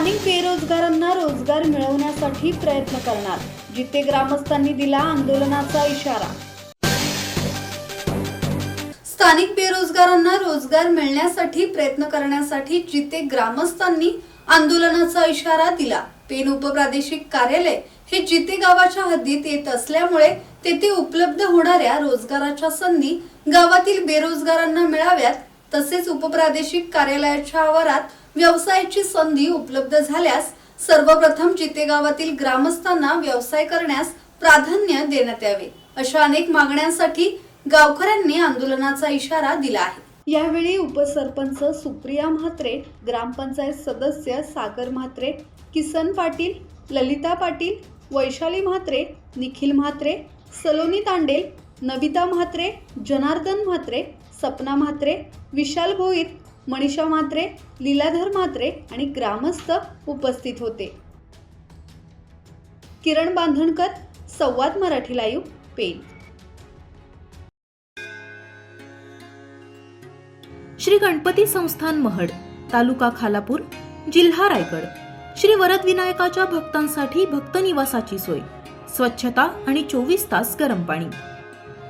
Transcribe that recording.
स्थानिक बेरोजगारांना रोजगार मिळवण्यासाठी प्रयत्न करणार जिथे ग्रामस्थांनी दिला आंदोलनाचा इशारा. स्थानिक बेरोजगारांना रोजगार मिळण्यासाठी प्रयत्न करण्यासाठी जिथे ग्रामस्थांनी आंदोलनाचा इशारा दिला पेन उपप्रादेशिक कार्यालय हे जिते गावाच्या हद्दीत येत असल्यामुळे तेथे उपलब्ध होणाऱ्या रोजगाराच्या संधी गावातील बेरोजगारांना मिळाव्यात तसेच उपप्रादेशिक कार्यालयाच्या आवारात व्यवसायाची संधी उपलब्ध झाल्यास सर्वप्रथम जिथे गावातील ग्रामस्थांना व्यवसाय करण्यास प्राधान्य देण्यात यावे अशा अनेक मागण्यांसाठी गावकऱ्यांनी आंदोलनाचा इशारा दिला आहे. यावेळी उपसरपंच सुप्रिया म्हात्रे ग्रामपंचायत सदस्य सागर म्हात्रे किसन पाटील ललिता पाटील वैशाली म्हात्रे निखिल म्हात्रे सलोनी तांडेल नविता म्हात्रे जनार्दन म्हात्रे सपना म्हात्रे विशाल भोईत मनीषा म्हात्रे लीलाधर म्हात्रे आणि ग्रामस्थ उपस्थित होते. किरण बांधणकर संवाद मराठी लाईव्ह पेन श्री गणपती संस्थान महड तालुका खालापूर जिल्हा रायगड. श्री वरद विनायकाच्या भक्तांसाठी भक्त निवासाची सोय. स्वच्छता आणि चोवीस तास गरम पाणी.